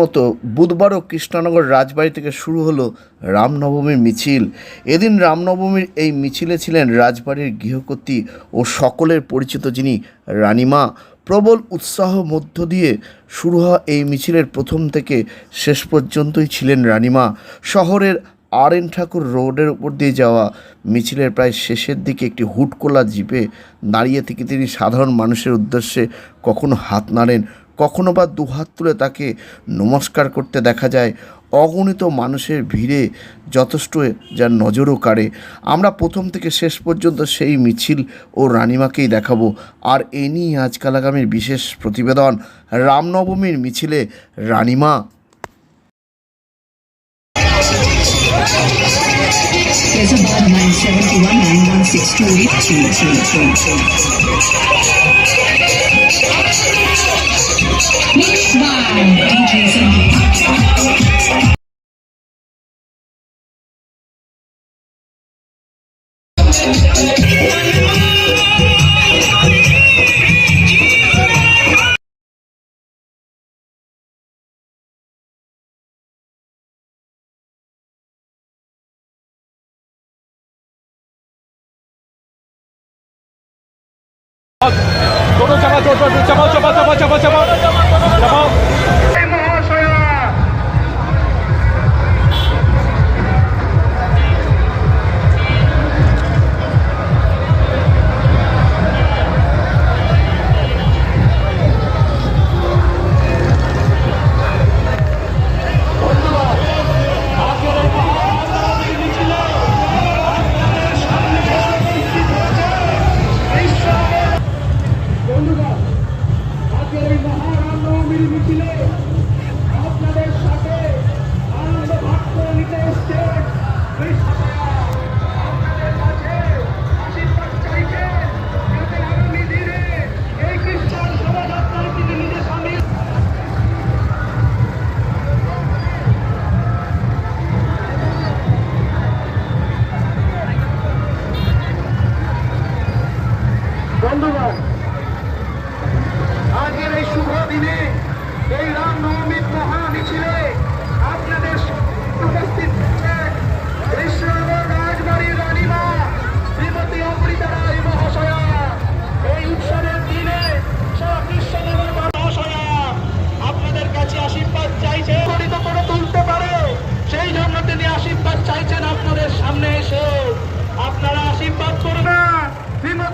মতো বুধবারও কৃষ্ণনগর রাজবাড়ি থেকে শুরু হলো রামনবমীর মিছিল। এদিন রামনবমীর এই মিছিলে ছিলেন রাজবাড়ির গৃহকর্ত্রী ও সকলের পরিচিত যিনি রানীমা। প্রবল উৎসাহ মধ্য দিয়ে শুরু হওয়া এই মিছিলের প্রথম থেকে শেষ পর্যন্তই ছিলেন রানীমা। শহরের আর এন ঠাকুর রোডের উপর দিয়ে যাওয়া মিছিলের প্রায় শেষের দিকে একটি হুটকোলা জিপে দাঁড়িয়ে থেকে তিনি সাধারণ মানুষের উদ্দেশ্যে কখনো হাত নাড়েন। কখনো বা দুহাত তুলে তাকে নমস্কার করতে দেখা যায়। অগণিত মানুষের ভিড়ে যথেষ্ট যার নজরও কাড়ে। আমরা প্রথম থেকে শেষ পর্যন্ত সেই মিছিল ও রানিমাকেই দেখাবো। আর এ নিয়ে আজকাল আগামীর বিশেষ প্রতিবেদন। রামনবমীর মিছিলে রানিমা। There's a bar 971 9162 চাপা টোটো চাপাও চাপা চাপা চাপা চাপা চাপাও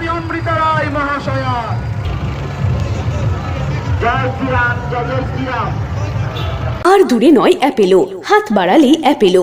শ্রীমতী অমৃতা রায় মহাশয়া আর দূরে নয় অ্যাপেলো। হাত বাড়ালেই Apollo.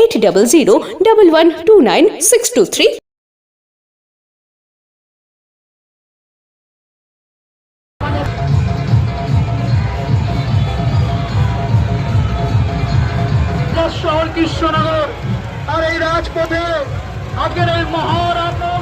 Eight double zero double one two nine six two three শহর কৃষ্ণনগর, আর এই রাজপথে আগের এই মহারামনবমীর